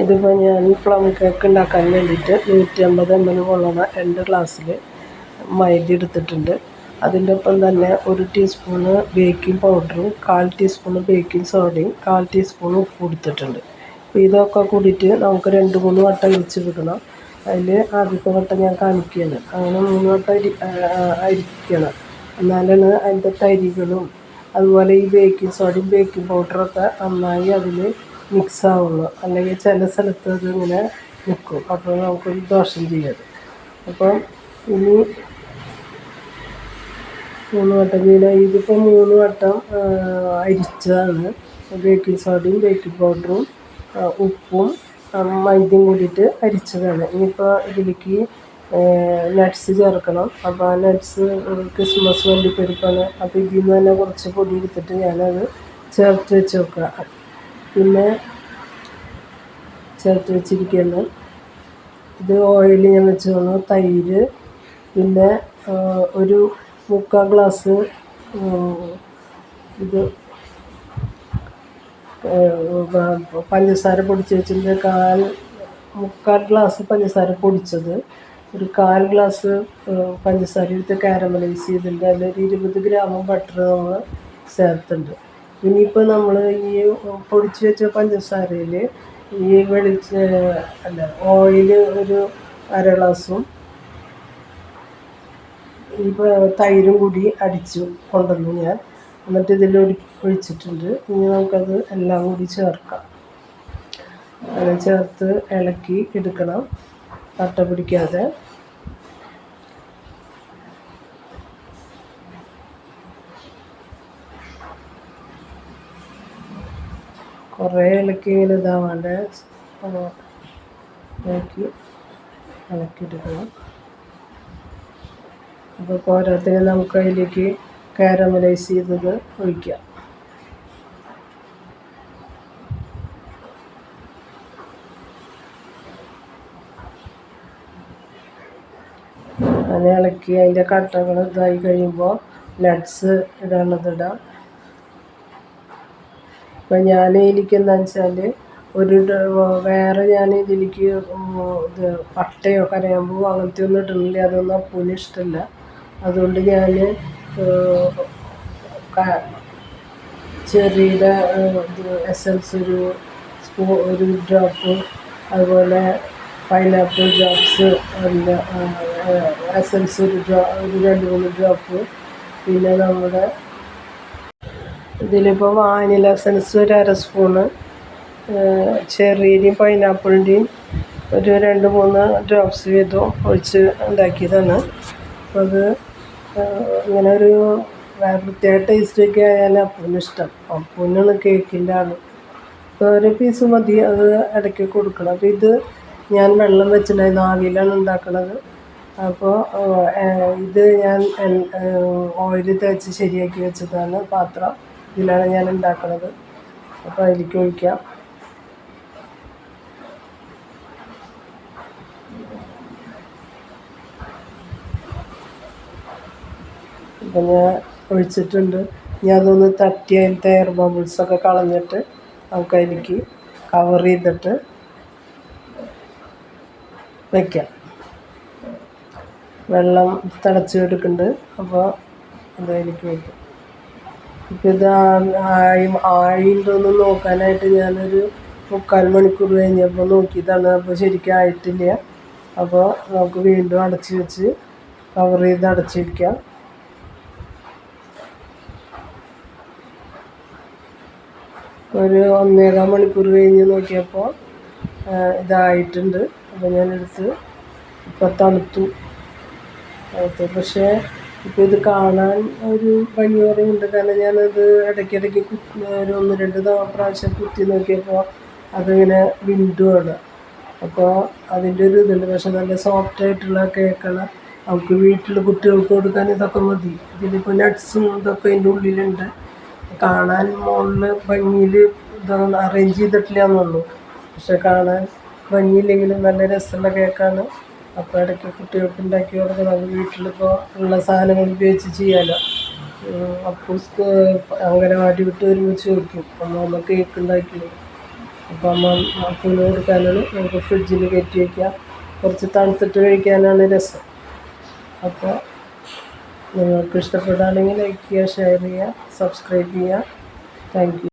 ഇതിപ്പോൾ ഞാൻ plum cake ഉണ്ടാക്കാൻ വേണ്ടിയിട്ട് നൂറ്റി അമ്പത് എം എൽ കൊള്ളുന്ന രണ്ട് ഗ്ലാസ്സിൽ മൈദ എടുത്തിട്ടുണ്ട്. അതിന്റെ ഒപ്പം തന്നെ ഒരു ടീസ്പൂണ് ബേക്കിംഗ് പൗഡറും കാൽ ടീസ്പൂണ് ബേക്കിംഗ് സോഡയും കാൽ ടീസ്പൂൺ ഉപ്പ് കൊടുത്തിട്ടുണ്ട് അപ്പോൾ ഇതൊക്കെ കൂടിയിട്ട് നമുക്ക് രണ്ട് മൂന്ന് വട്ടം അരിച്ചെടുക്കണം അതിൽ ആദ്യത്തെ വട്ടം ഞാൻ കാണിക്കുകയാണ്. അങ്ങനെ മൂന്ന് വട്ടം അരി അരിക്കണം. എന്നാലാണ് അതിന്റെ തരികളും അതുപോലെ ഈ ബേക്കിംഗ് സോഡയും ബേക്കിംഗ് പൗഡറൊക്കെ നന്നായി അതിൽ മിക്സ് ആവുള്ളൂ അല്ലെങ്കിൽ ചില സ്ഥലത്ത് അതിങ്ങനെ നിൽക്കും. അപ്പോൾ നമുക്കൊരു ദോഷം ചെയ്യത് അപ്പം ഇനി മൂന്ന് വട്ടം ചെയ്യണ ഇതിപ്പോൾ മൂന്ന് വട്ടം അരിച്ചതാണ്. ബേക്കിംഗ് സോഡയും ബേക്കിംഗ് പൗഡറും ഉപ്പും മൈദയും കൂടിയിട്ട് അരിച്ചതാണ്. ഇനിയിപ്പോൾ ഇതിലേക്ക് നട്ട്സ് ചേർക്കണം. അപ്പോൾ ആ നട്ട്സ് ക്രിസ്മസ് വള്ളിപ്പരിപ്പാണ് അപ്പോൾ ഇതിൽ നിന്ന് തന്നെ കുറച്ച് പൊടി എടുത്തിട്ട് ഞാനത് ചേർത്ത് വെച്ച് വെക്കുക. പിന്നെ ചേർത്ത് വെച്ചിരിക്കുന്നു. ഇത് ഓയിൽ ഞാൻ വെച്ച് തന്നു തൈര് പിന്നെ ഒരു മുക്കാൽ ഗ്ലാസ് ഇത് പഞ്ചസാര പൊടിച്ച് വെച്ചിട്ട് കാൽ മുക്കാൽ ഗ്ലാസ് പഞ്ചസാര പൊടിച്ചത്. ഒരു കാൽ ഗ്ലാസ് പഞ്ചസാര എടുത്ത് കാരമലൈസ് ചെയ്തിട്ടുണ്ട്. അതിലൊരു ഇരുപത് ഗ്രാം ബട്ടർ നമ്മൾ ചേർത്തിട്ടുണ്ട്. ഇനിയിപ്പോൾ നമ്മൾ ഈ പൊടിച്ച് വെച്ച പഞ്ചസാരയിൽ ഈ വെളിച്ച അല്ല ഓയിൽ ഒരു അര ഗ്ലാസും ഇപ്പോൾ തൈരും കൂടി അടിച്ചു കൊണ്ടുവന്നു ഞാൻ. എന്നിട്ട് ഇതിൽ ഒഴിച്ചിട്ടുണ്ട്. ഇനി നമുക്കത് എല്ലാം കൂടി ചേർക്കാം. അത് ചേർത്ത് ഇളക്കി എടുക്കണം. കട്ട പിടിക്കാതെ. കുറേ ഇളക്കി ഇങ്ങനെ ഇതാവാണ്ട് ഇളക്കി ഇളക്കിയെടുക്കണം. അപ്പോൾ പോരാത്തിന് നമുക്ക് അതിലേക്ക് കാരമലൈസ് ചെയ്തത് ഒഴിക്കാം. അങ്ങനെ ഇളക്കി അതിന്റെ കട്ടകൾ ഇതായി കഴിയുമ്പോൾ നട്ട്സ് ഇടാനുള്ളത് ഇടാം. ഇപ്പം ഞാൻ ഇരിക്കുന്നത് വെച്ചാൽ ഒരു വേറെ ഞാൻ ഇതിലേക്ക് ഇത് പട്ടയോ കരയാമ്പോ അങ്ങനത്തെ ഒന്നും ഇടുന്നില്ല. അതൊന്നും അപ്പൂന് ഇഷ്ടമല്ല അതുകൊണ്ട് ഞാൻ ചെറിയുടെ ഇത് എസൻസ് ഒരു സ്പൂ ഒരു ഡ്രോപ്പ് അതുപോലെ പൈനാപ്പിൾ ഡ്രോപ്സ് അതിന്റെ എസൻസ് ഒരു ഡ്രോ ഒരു രണ്ട് മൂന്ന് ഡ്രോപ്പ് പിന്നെ നമ്മുടെ ഇതിലിപ്പോൾ വാനില എസൻസ് ഒരു അര സ്പൂണ് ചെറിയുടെയും പൈനാപ്പിളിന്റെയും ഒരു രണ്ട് മൂന്ന് ഡ്രോപ്സ് വീതം ഒഴിച്ച് ഉണ്ടാക്കിയതാണ്. അപ്പോൾ അത് ഇങ്ങനെ ഒരു പ്രത്യേക ടേസ്റ്റൊക്കെ ആയാലും അപ്പൂന് ഇഷ്ടം. അപ്പൂനാണ് കേക്കിന്റെ ആൾ അപ്പോൾ ഒരു പീസ് മതി അത് ഇടയ്ക്ക് കൊടുക്കണം. അപ്പോൾ ഇത് ഞാൻ വെള്ളം വെച്ചിട്ടുണ്ടായിരുന്നു ആവിയിലാണ് ഉണ്ടാക്കുന്നത് അപ്പോൾ ഇത് ഞാൻ ഓയിൽ തേച്ച് ശരിയാക്കി വെച്ചതാണ് പാത്രം. ഇതിലാണ് ഞാൻ ഉണ്ടാക്കുന്നത് അപ്പോൾ അതിലേക്ക് ഒഴിക്കാം. അപ്പം ഞാൻ ഒഴിച്ചിട്ടുണ്ട്. ഞാൻ അതൊന്ന് തട്ടി അതിലത്തെ എയർ ബബിൾസൊക്കെ കളഞ്ഞിട്ട് നമുക്ക് അതിലേക്ക് കവർ ചെയ്തിട്ട് വയ്ക്കാം വെള്ളം തിളച്ച് എടുക്കുന്നുണ്ട് അപ്പോൾ അത് അതിലേക്ക് വയ്ക്കും ഇത് ആയി നോക്കാനായിട്ട് ഞാനൊരു മുക്കാൽ മണിക്കൂർ കഴിഞ്ഞപ്പോൾ നോക്കിയതാണ്. അപ്പോൾ ശരിക്കും ആയിട്ടില്ല. അപ്പോൾ നമുക്ക് വീണ്ടും അടച്ച് വെച്ച് കവർ ചെയ്ത് അടച്ച് വയ്ക്കാം ഒരു ഒന്നേകാൽ മണിക്കൂർ കഴിഞ്ഞ് നോക്കിയപ്പോൾ ഇതായിട്ടുണ്ട്. അപ്പോൾ ഞാനെടുത്ത് ഇപ്പോൾ തണുത്തു. തണുത്തു. പക്ഷേ ഇപ്പോൾ ഇത് കാണാൻ ഒരു ഭംഗി കുറവുണ്ട് കാരണം ഞാനത് ഇടയ്ക്കിടയ്ക്ക് ഒരു ഒന്ന് രണ്ട് തവണ പ്രാവശ്യം കുത്തി നോക്കിയപ്പോൾ അതിങ്ങനെ വിൻഡുവാണ് അപ്പോൾ അതിന്റെ ഒരു ഇതുണ്ട്. പക്ഷെ നല്ല സോഫ്റ്റ് ആയിട്ടുള്ള കേക്കാണ് നമുക്ക് വീട്ടിൽ കുട്ടികൾക്ക് കൊടുക്കാൻ ഇതൊക്കെ മതി. ഇതിലിപ്പോൾ നട്ട്സും ഇതൊക്കെ അതിന്റെ ഉള്ളിലുണ്ട്. കാണാൻ മുകളിൽ ഭംഗിയിൽ ഇതൊന്നും അറേഞ്ച് ചെയ്തിട്ടില്ല എന്നുള്ളൂ. പക്ഷെ കാണാൻ ഭംഗിയില്ലെങ്കിലും നല്ല രസമുള്ള കേക്കാണ് അപ്പോൾ ഇടയ്ക്ക് കുട്ടികൾക്ക് ഉണ്ടാക്കി കൊടുക്കണം. വീട്ടിലിപ്പോൾ ഉള്ള സാധനങ്ങൾ ഉപയോഗിച്ച് ചെയ്യാമല്ലോ അങ്ങനെ അംഗനവാടി വിട്ട് ഒരുമിച്ച് വയ്ക്കും അമ്മ അമ്മ കേക്ക് ഉണ്ടാക്കി അപ്പോൾ അമ്മ അപ്പൂന് കൊടുക്കാനാണ് നമുക്ക് ഫ്രിഡ്ജിൽ കയറ്റി വയ്ക്കാം കുറച്ച് തണുത്തിട്ട് കഴിക്കാനാണ് രസം. അപ്പോൾ നിങ്ങൾക്ക് ഇഷ്ടപ്പെടുകയാണെങ്കിൽ ലൈക്ക് ചെയ്യുക ഷെയർ ചെയ്യുക സബ്സ്ക്രൈബ് ചെയ്യുക. താങ്ക്